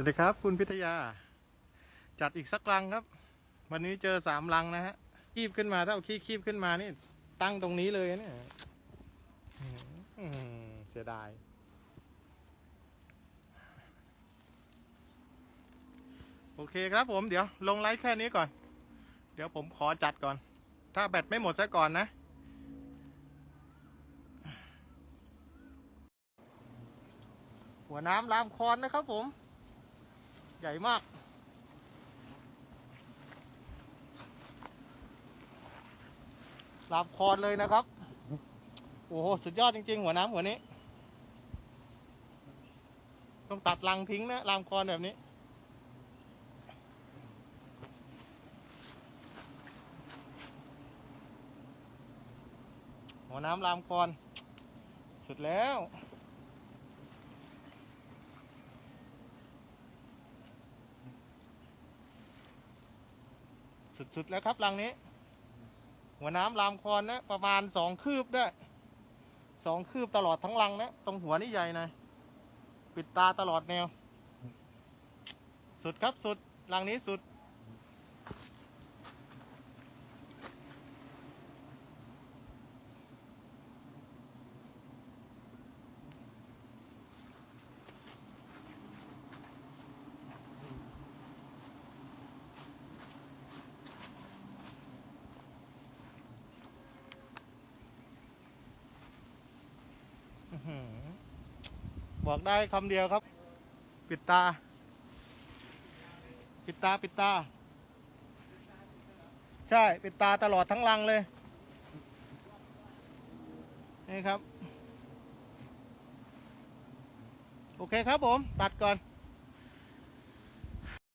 วัสดีครับคุณพิทยา จัดอีกสักลังครับ วันนี้เจอสามลังนะฮะคีบขึ้นมาถ้าเอาขี้คีบขึ้นมานี่ตั้งตรงนี้เลยเนี่ยเสียดาย โอเคครับผมเดี๋ยวลงไลฟ์แค่นี้ก่อน เดี๋ยวผมขอจัดก่อน ถ้าแบตไม่หมดซะก่อนนะ หัวน้ำลามคอนนะครับผม ใหญ่มากลามคอนเลยนะครับ โอ้โห สุดยอดจริงๆ หัวน้ำหัวนี้ ต้องตัดรังทิ้งนะลามคอนแบบนี้ หัวน้ำลามคอน สุดแล้ว สุดๆแล้วครับรังนี้ หัวน้ำลามคอนนะ ประมาณสองคืบได้สองคืบตลอดทั้งรังนะตรงหัวนี่ใหญ่หนะปิดตาตลอดแนว สุดครับสุดรังนี้สุด บอกได้คำเดียวครับ ปิดตา ปิดตาปิดตา ใช่ ปิดตาตลอดทั้งรังเลย นี่ครับ โอเคครับผม ตัดก่อน